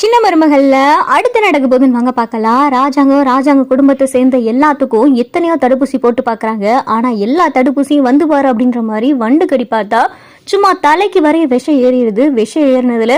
சின்ன மருமகள்ல அடுத்து நடக்க போகுதுன்னு வாங்க பார்க்கலாம் ராஜாங்கம் ராஜாங்க குடும்பத்தை சேர்ந்த எல்லாத்துக்கும் எத்தனையோ தடுப்பூசி போட்டு பார்க்குறாங்க. ஆனா எல்லா தடுப்பூசியும் வந்து பாரு அப்படின்ற மாதிரி வண்டு கடி பார்த்தா சும்மா தலைக்கு வரைய விஷம் ஏறிடுது. விஷம் ஏறினதுல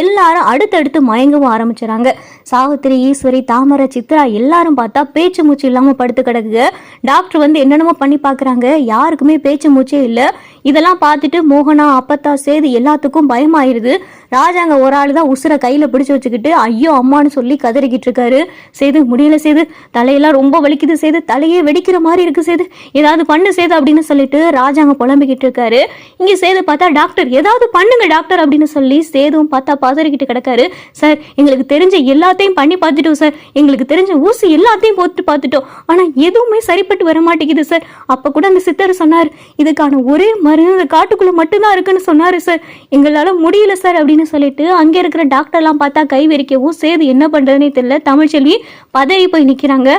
எல்லாரும் அடுத்தடுத்து மயங்கவும் ஆரம்பிச்சுறாங்க. சாவித்திரி ஈஸ்வரி தாமரை சித்ரா எல்லாரும் பார்த்தா பேச்சு மூச்சு இல்லாமல் படுத்து கிடக்குங்க டாக்டர் வந்து என்னென்னமோ பண்ணி பார்க்குறாங்க. யாருக்குமே பேச்சு மூச்சே இல்லை. இதெல்லாம் பார்த்துட்டு மோகனா அப்பத்தா சேது எல்லாத்துக்கும் பயமாயிருது. ராஜாங்க ஒரு ஆள் தான் உசுரை கையில் பிடிச்சி வச்சுக்கிட்டு ஐயோ அம்மான்னு சொல்லி கதறிக்கிட்டு இருக்காரு. சேது முடியல சேது. தலையெல்லாம் ரொம்ப வலிக்குது சேது. தலையே வெடிக்கிற மாதிரி இருக்கு சேது. ஏதாவது பண்ணு சேது அப்படின்னு சொல்லிட்டு ராஜாங்க புலம்பிக்கிட்டு இருக்காரு. இங்கே சேது பார்த்தா டாக்டர் ஏதாவது பண்ணுங்க டாக்டர் அப்படின்னு சொல்லி சேதுவும் பார்த்தா பதறிக்கிட்டு கிடக்காரு. சார் எங்களுக்கு தெரிஞ்ச எல்லாத்தையும் பண்ணி பார்த்துட்டோம் சார். எங்களுக்கு தெரிஞ்ச ஊசி எல்லாத்தையும் போட்டு பார்த்துட்டோம். ஆனா எதுவுமே சரிப்பட்டு வர மாட்டேங்குது சார். அப்போ கூட அந்த சித்தர் சொன்னார் இதுக்கான ஒரே மருந்து அந்த காட்டுக்குள்ளே மட்டும்தான் இருக்குன்னு சொன்னாரு சார். எங்களால முடியல சார் அப்படின்னு சொல்லிட்டு அங்கே இருக்கிற டாக்டர்லாம் பார்த்தா கை வெறிக்கவும் சேது என்ன பண்றதுனே தெரியல. தமிழ்ச்செல்வி பதறி போய் நிக்கிறாங்க.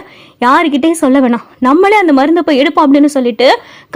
யாருக்கிட்டே சொல்ல வேணாம். நம்மளே அந்த மருந்தை போய் எடுப்போம் அப்படின்னு சொல்லிட்டு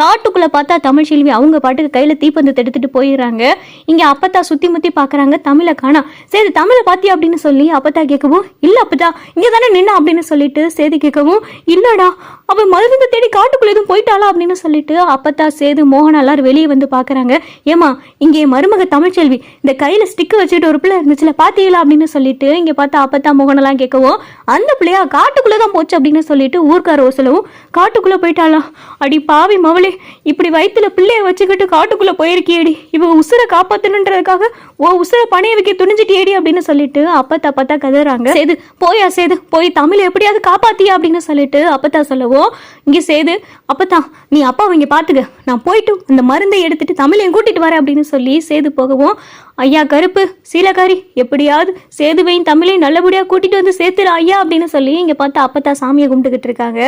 காட்டுக்குள்ள பார்த்தா தமிழ்ச்செல்வி அவங்க பாட்டுக்கு கையில தீப்பந்தத்தை எடுத்துட்டு போயிடுறாங்க. இங்க அப்பத்தா சுத்தி முத்தி பாக்குறாங்க. தமிழை காணா. சேது தமிழை பாத்தியா அப்படின்னு சொல்லி அப்பத்தா கேட்கவும் இல்ல அப்பத்தா இங்க தானே நின்னா அப்படின்னு சொல்லிட்டு சேது கேட்கவும் இல்லடா அவ மருந்து தேடி காட்டுக்குள்ள எதுவும் போயிட்டாளா? அப்படின்னு சொல்லிட்டு அப்பத்தா சேது மோகன் எல்லாரும் வெளியே வந்து பாக்குறாங்க ஏமா இங்கே மருமக தமிழ்ச்செல்வி இந்த கையில ஸ்டிக் வச்சுட்டு ஒரு பிள்ளை இருந்துச்சுல பாத்தீங்களா? அப்படின்னு சொல்லிட்டு இங்க பார்த்தா அப்பத்தா மோகன் எல்லாம் கேட்கவும் அந்த பிள்ளையா காட்டுக்குள்ளதான் போச்சு அப்படின்னு சொல்லிட்டு ஊர்க்கார சொல்லவும் காட்டுக்குள்ள போயிட்டாளா? அடி பாவி மவளே இப்படி வயித்துல பிள்ளைய வச்சுக்கிட்டு காட்டுக்குள்ள போயிருக்கியடி இவ உசுரை காப்பாத்தணுன்றதுக்காக ஓ உசுரை பணைய துணிஞ்சு துணிஞ்சிட்டியேடி அப்படின்னு சொல்லிட்டு அப்பத்தா அப்பத்தா கதறாங்க. சேது போயா சேது போய் தமிழ் எப்படியாவது காப்பாத்தியா அப்படின்னு சொல்லிட்டு அப்பத்தா சொல்லவும் இங்க சேது அப்பத்தா நீ அப்பாவை இங்க பாத்துக்க. நான் போயிட்டு அந்த மருந்தை எடுத்துட்டு தமிழையும் கூட்டிட்டு வரேன் அப்படின்னு சொல்லி சேது போகவும் ஐயா கருப்பு சீலக்காரி எப்படியாவது சேதுவையும் தமிழையும் நல்லபடியா கூட்டிட்டு வந்து சேர்த்துரு ஐயா அப்படின்னு சொல்லி இங்க பார்த்தா அப்பத்தா சாமியை கும்பிட்டுக்கிட்டு இருக்காங்க.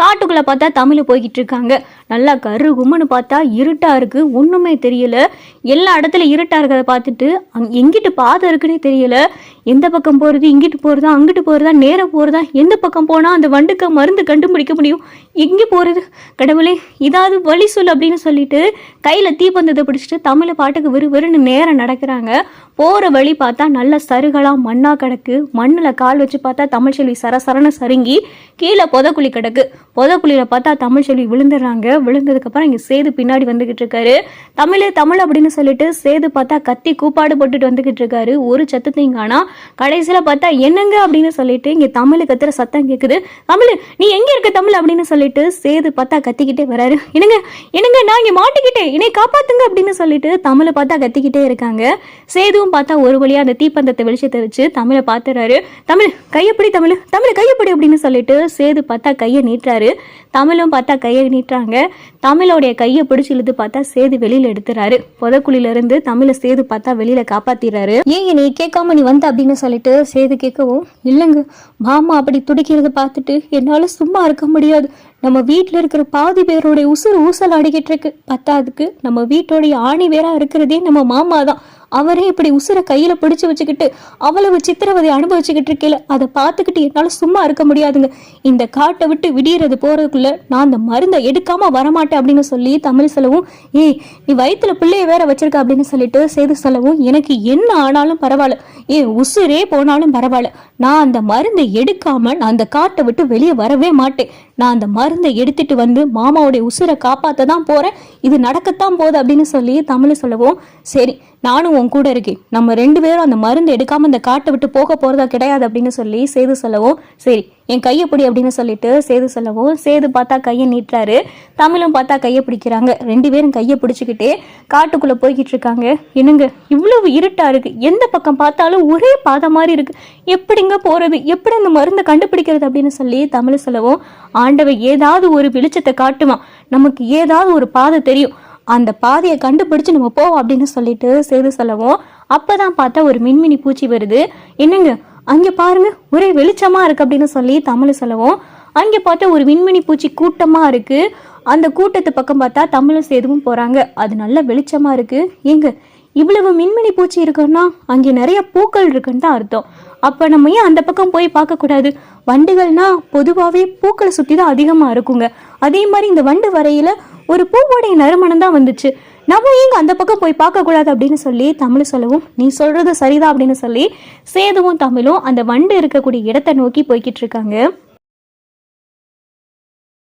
காட்டுக்குள்ள பார்த்தா தமிழ் போய்கிட்டு இருக்காங்க. நல்லா கரு கும்முன்னு பார்த்தா இருட்டா இருக்கு ஒண்ணுமே தெரியல. எல்லா இடத்துல இருட்டா இருக்கிறத பார்த்துட்டு அங்க எங்கிட்டு பாதை இருக்குன்னே தெரியல. எந்த பக்கம் போகிறது இங்கிட்டு போகிறதா அங்கிட்டு போகிறதா நேராக போகிறதா எந்த பக்கம் போனால் அந்த வண்டுக்கு மருந்து கண்டுபிடிக்க முடியும்? எங்கே போகிறது கடவுளே இதாவது வழி சொல்லு அப்படின்னு சொல்லிட்டு கையில் தீப்பந்தத்தை பிடிச்சிட்டு தமிழை பாட்டுக்கு விறு விறுன்னு நேரம் நடக்கிறாங்க. போகிற வழி பார்த்தா நல்லா சருகலாக மண்ணாக கிடக்கு. மண்ணில் கால் வச்சு பார்த்தா தமிழ்ச்செல்வி சரசரன்னு சருங்கி கீழே புதக்குழி கிடக்கு. புதக்குழியில் பார்த்தா தமிழ்ச்செல்வி விழுந்துடுறாங்க. விழுந்ததுக்கப்புறம் இங்கே சேது பின்னாடி வந்துக்கிட்டு இருக்காரு. தமிழ் தமிழ் அப்படின்னு சொல்லிட்டு சேது பார்த்தா கத்தி கூப்பாடு போட்டுட்டு வந்துக்கிட்டு இருக்காரு. ஒரு சத்தத்தையும் காணா கடைசியில பார்த்தா என்னங்க? அப்படின்னு சொல்லிட்டு இங்க தமிழ் கத்துற சத்தம் கேக்குது. தமிழ் நீ எங்க இருக்க தமிழ்? அப்படின்னு சொல்லிட்டு சேது பார்த்தா கத்திக்கிட்டே வராரு. என்னங்க என்னங்க நான் இங்க மாட்டிக்கிட்டேன். என்னை காப்பாத்துங்க அப்படின்னு சொல்லிட்டு தமிழை பார்த்தா கத்திக்கிட்டே இருக்காங்க. சேதுவும் பார்த்தா ஒரு வழியா அந்த தீப்பந்தத்தை வெளிச்சத்தை வச்சு தமிழை பார்த்துறாரு தமிழ் கையப்படி தமிழ். தமிழ் கையப்படி அப்படின்னு சொல்லிட்டு சேது பார்த்தா கையை நீட்டுறாரு. தமிழும் பார்த்தா கையை நீட்டுறாங்க. தமிழோடைய கையை பிடிச்சி இழுத்து பார்த்தா சேது வெளியில எடுத்துறாரு. புதக்குழியிலிருந்து தமிழை சேது பார்த்தா வெளியில காப்பாத்திடுறாரு. ஏன் நீ கேட்காம நீ வந்த அப்படின்னு சொல்லிட்டு சேது கேட்கவும் இல்லைங்க மாமா அப்படி துடிக்கிறத பார்த்துட்டு என்னால சும்மா இருக்க முடியாது. நம்ம வீட்டில் இருக்கிற பாதி பேருடைய உசுறு ஊசல் ஆடிக்கிட்டு இருக்கு பத்தாதுக்கு நம்ம வீட்டோடைய ஆணி வேறா இருக்கிறதே நம்ம மாமா தான் அவரே இப்படி உசுரை கையில் பிடிச்சி வச்சுக்கிட்டு அவ்வளவு சித்திரவதை அனுபவிச்சுக்கிட்டு இருக்கல அதை பார்த்துக்கிட்டு என்னால் சும்மா இருக்க முடியாதுங்க. இந்த காட்டை விட்டு விடியறது போகிறதுக்குள்ளே நான் அந்த மருந்தை எடுக்காமல் வரமாட்டேன் அப்படின்னு சொல்லி தமிழ் செலவும் ஏய் நீ வயிற்றுல பிள்ளைய வேற வச்சிருக்க அப்படின்னு சொல்லிட்டு சேது செலவும் எனக்கு என்ன ஆனாலும் பரவாயில்ல. ஏன் உசுரே போனாலும் பரவாயில்ல. நான் அந்த மருந்தை எடுக்காமல் நான் அந்த காட்டை விட்டு வெளியே வரவே மாட்டேன். நான் அந்த மருந்து எடுத்துட்டு வந்து மாமாவுடைய உசுரை காப்பாத்த தான் போறேன். இது நடக்கத்தான் போகுது அப்படின்னு சொல்லி தமிழ் சொல்லவும் சரி நானும் உன் கூட இருக்கேன். நம்ம ரெண்டு பேரும் அந்த மருந்து எடுக்காம இந்த காட்டை விட்டு போக போறதா கிடையாது அப்படின்னு சொல்லி சேது சொல்லவும் சரி என் கையை பிடி அப்படின்னு சொல்லிட்டு சேது சொல்லவும் சேது பார்த்தா கையை நீட்டுறாரு. தமிழும் பார்த்தா கையை பிடிக்கிறாங்க. ரெண்டு பேரும் கையை பிடிச்சிக்கிட்டே காட்டுக்குள்ளே போய்கிட்டு இருக்காங்க. என்னங்க இவ்வளவு இருட்டாக இருக்குது எந்த பக்கம் பார்த்தாலும் ஒரே பாதை மாதிரி இருக்குது எப்படிங்க போகிறது எப்படி அந்த மருந்தை கண்டுபிடிக்கிறது அப்படின்னு சொல்லி தமிழ் சொல்லவும் ஆண்டவன் ஏதாவது ஒரு வெளிச்சத்தை காட்டுவான். நமக்கு ஏதாவது ஒரு பாதை தெரியும். அந்த பாதையை கண்டுபிடிச்சு நம்ம போவோம் அப்படின்னு சொல்லிட்டு சேது சொல்லவும் அப்போதான் பார்த்தா ஒரு மின்மினி பூச்சி வருது. என்னங்க அங்கே பாருங்க ஒரே வெளிச்சமாக இருக்குது அப்படின்னு சொல்லி தமிழ் சொல்லவும். அங்கே பார்த்தா ஒரு விண்மினி பூச்சி கூட்டமாக இருக்குது அந்த கூட்டத்து பக்கம் பார்த்தா தமிழும் சேதுவும் போகிறாங்க அது நல்ல வெளிச்சமாக இருக்குது ஏங்க இவ்வளவு மின்மினி பூச்சி இருக்குன்னா அங்கே நிறைய பூக்கள் இருக்குன்னு தான் அர்த்தம். அப்போ நம்ம ஏன் அந்த பக்கம் போய் பார்க்கக்கூடாது வண்டுகள்னா பொதுவாகவே பூக்களை சுற்றி தான் அதிகமாக இருக்குங்க. அதே மாதிரி இந்த வண்டு வரையில் ஒரு பூவோடைய நறுமணம் தான் வந்துச்சு. நம்ம ஏங்க அந்த பக்கம் போய் பார்க்கக்கூடாது அப்படின்னு சொல்லி தமிழ் சொல்லவும் நீ சொல்றது சரிதான் அப்படின்னு சொல்லி சேதுவும் தமிழும் அந்த வண்டு இருக்கக்கூடிய இடத்தை நோக்கி போய்கிட்டு இருக்காங்க.